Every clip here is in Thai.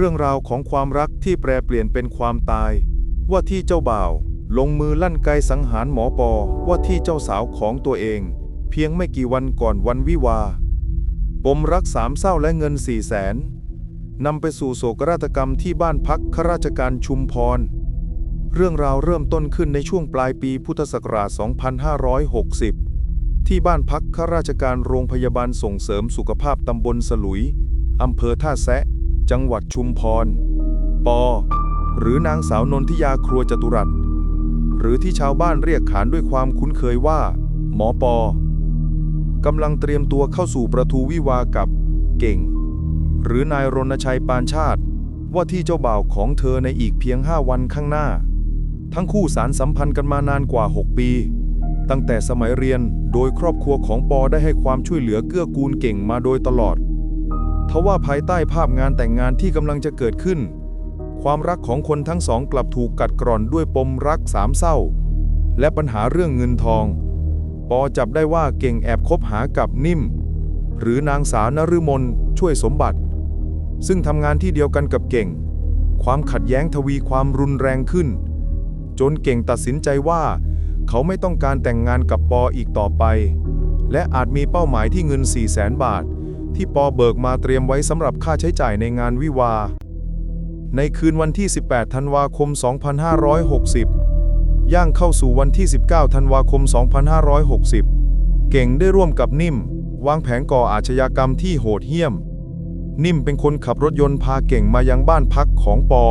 รื่องราวของความรักที่แปรเปลี่ยนเป็นความตาย ว่าที่เจ้าบ่าว ลงมือลั่นไกสังหารหมอปอว่าที่เจ้าสาวของตัวเอง เพียงไม่กี่วันก่อนวันวิวาปมรักสามเศร้าและเงินสี่แสนนำไปสู่โศกนาฏกรรมที่บ้านพักข้าราชการชุมพร เรื่องราวเริ่มต้นขึ้นในช่วงปลายปีพุทธศักราช 2560 ที่บ้านพักข้าราชการโรงพยาบาลส่งเสริมสุขภาพตำบลสลุย อำเภอท่าแซะ จังหวัดชุมพร ปอ หรือนางสาวนนทิยาครัวจตุรัส หรือที่ชาวบ้านเรียกขานด้วยความคุ้นเคยว่า หมอปอกำลังเตรียมตัวเข้าสู่ประตูวิวากับ เก่ง หรือนายรณชัยปานชาติ ว่าที่เจ้าบ่าวของเธอในอีกเพียง5วันข้างหน้า ทั้งคู่สารสัมพันธ์กันมานานกว่า 6 ปี ตั้งแต่สมัยเรียนโดยครอบครัวของปอได้ให้ความช่วยเหลือเกื้อกูลเก่งมาโดยตลอด ทว่าภายใต้ภาพงานแต่งงานที่กำลังจะเกิดขึ้น ความรักของคนทั้งสองกลับถูกกัดกร่อนด้วยปมรักสามเศร้า และปัญหาเรื่องเงินทอง ปอจับได้ว่าเก่งแอบคบหากับนิ่ม หรือนางสาวนฤมลช่วยสมบัติ ซึ่งทำงานที่เดียวกันกับเก่ง ความขัดแย้งทวีความรุนแรงขึ้น จนเก่งตัดสินใจว่าเขาไม่ต้องการแต่งงานกับปออีกต่อไป และอาจมีเป้าหมายที่เงิน4 0 0แสนบาท ที่ปอเบิกมาเตรียมไว้สำหรับค่าใช้จ่ายในงานวิวา ในคืนวันที่ 18 ธันวาคม 2560 ย่างเข้าสู่วันที่ 19 ธันวาคม 2560 เก่งได้ร่วมกับนิ่ม วางแผนก่ออาชญากรรมที่โหดเหี้ยม นิ่มเป็นคนขับรถยนต์พาเก่งมายังบ้านพักของปอ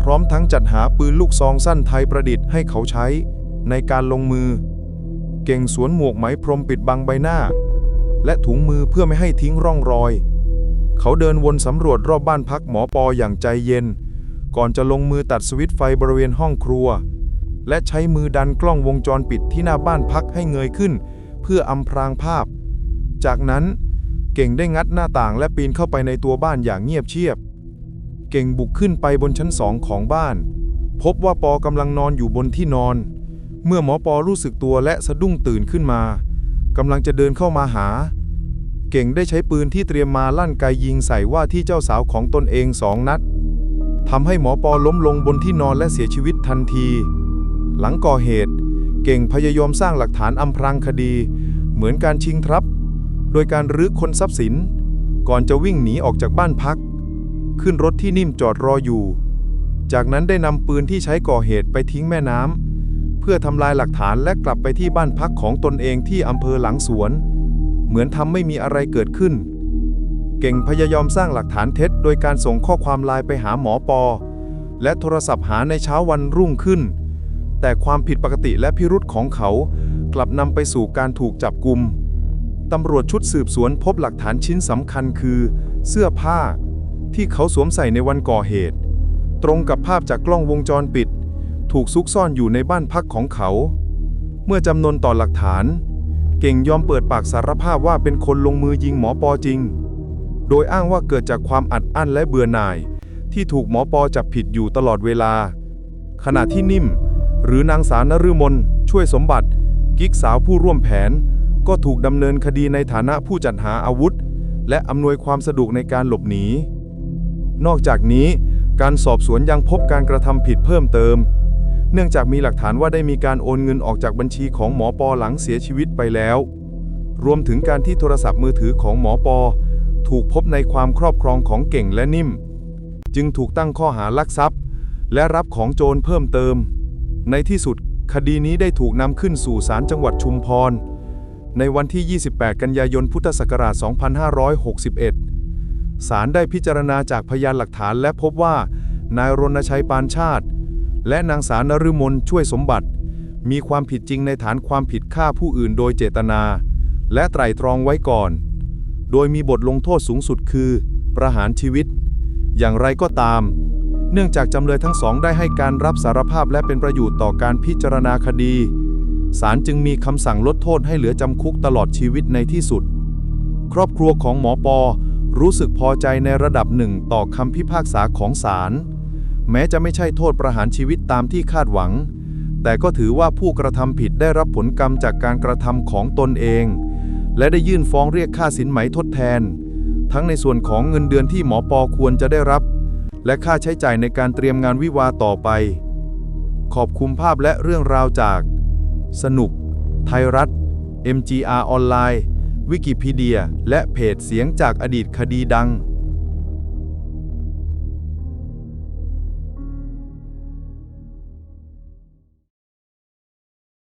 พร้อมทั้งจัดหาปืนลูกซองสั้นไทยประดิษฐ์ให้เขาใช้ในการลงมือ เก่งสวมหมวกไหมพรมปิดบังใบหน้า และถุงมือเพื่อไม่ให้ทิ้งร่องรอย เขาเดินวนสำรวจรอบบ้านพักหมอปออย่างใจเย็น ก่อนจะลงมือตัดสวิตช์ไฟบริเวณห้องครัว และใช้มือดันกล้องวงจรปิดที่หน้าบ้านพักให้เงยขึ้น เพื่ออำพรางภาพ จากนั้นเก่งได้งัดหน้าต่างและปีนเข้าไปในตัวบ้านอย่างเงียบเชียบ เก่งบุกขึ้นไปบนชั้นสองของบ้าน พบว่าปอกำลังนอนอยู่บนที่นอน เมื่อหมอปอรู้สึกตัวและสะดุ้งตื่นขึ้นมา กำลังจะเดินเข้ามาหา เก่งได้ใช้ปืนที่เตรียมมาลั่นไกยิงใส่ว่าที่เจ้าสาวของตนเองสองนัดทำให้หมอปอล้มลงบนที่นอนและเสียชีวิตทันที หลังก่อเหตุ เก่งพยายามสร้างหลักฐานอำพรางคดี เหมือนการชิงทรัพย์ โดยการรื้อคนทรัพย์สิน ก่อนจะวิ่งหนีออกจากบ้านพัก ขึ้นรถที่นิ่มจอดรออยู่ จากนั้นได้นำปืนที่ใช้ก่อเหตุไปทิ้งแม่น้ำ พื่อทำลายหลักฐานและกลับไปที่บ้านพักของตนเองที่อำเภอหลังสวน เหมือนทำไม่มีอะไรเกิดขึ้น เก่งพยายามสร้างหลักฐานเท็จ โดยการส่งข้อความไลน์ไปหาหมอปอ และโทรศัพท์หาในเช้าวันรุ่งขึ้น แต่ความผิดปกติและพิรุษของเขา กลับนำไปสู่การถูกจับกุมตำรวจชุดสืบสวนพบหลักฐานชิ้นสำคัญคือ เสื้อผ้า ที่เขาสวมใส่ในวันก่อเหตุ ตรงกับภาพจากกล้องวงจรปิด ถูกซุกซ่อนอยู่ในบ้านพักของเขา เมื่อจำนวนต่อหลักฐาน เก่งยอมเปิดปากสารภาพว่าเป็นคนลงมือยิงหมอปอจริง โดยอ้างว่าเกิดจากความอัดอั้นและเบื่อหน่าย ที่ถูกหมอปอจับผิดอยู่ตลอดเวลา ขณะที่นิ่ม หรือนางสาวนฤมลช่วยสมบัติ กิ๊กสาวผู้ร่วมแผน ก็ถูกดำเนินคดีในฐานะผู้จัดหาอาวุธ และอำนวยความสะดวกในการหลบหนีนอกจากนี้การสอบสวนยังพบการกระทำผิดเพิ่มเติม เนื่องจากมีหลักฐานว่าได้มีการโอนเงินออกจากบัญชีของหมอปอหลังเสียชีวิตไปแล้ว รวมถึงการที่โทรศัพท์มือถือของหมอปอ ถูกพบในความครอบครองของเก่งและนิ่ม จึงถูกตั้งข้อหาลักทรัพย์ และรับของโจรเพิ่มเติม ในที่สุดคดีนี้ได้ถูกนำขึ้นสู่ศาลจังหวัดชุมพร ในวันที่ 28 กันยายนพุทธศักราช 2561 ศาลได้พิจารณาจากพยานหลักฐานและพบว่านายรณชัยปานชาติ และนางสาวนฤมลช่วยสมบัติ มีความผิดจริงในฐานความผิดฆ่าผู้อื่นโดยเจตนา และไตร่ตรองไว้ก่อน โดยมีบทลงโทษสูงสุดคือ ประหารชีวิต อย่างไรก็ตาม เนื่องจากจำเลยทั้งสองได้ให้การรับสารภาพและเป็นประโยชน์ต่อการพิจารณาคดีศาลจึงมีคำสั่งลดโทษให้เหลือจำคุกตลอดชีวิตในที่สุด ครอบครัวของหมอปอรู้สึกพอใจในระดับหนึ่งต่อคำพิพากษาของศาล แม้จะไม่ใช่โทษประหารชีวิตตามที่คาดหวัง แต่ก็ถือว่าผู้กระทำผิดได้รับผลกรรมจากการกระทำของตนเอง และได้ยื่นฟ้องเรียกค่าสินไหมทดแทน ทั้งในส่วนของเงินเดือนที่หมอปอควรจะได้รับ และค่าใช้จ่ายในการเตรียมงานวิวาต่อไป ขอบคุณภาพและเรื่องราวจาก สนุก ไทยรัฐ MGR ออนไลน์ วิกิพีเดีย และเพจเสียงจากอดีตคดีดัง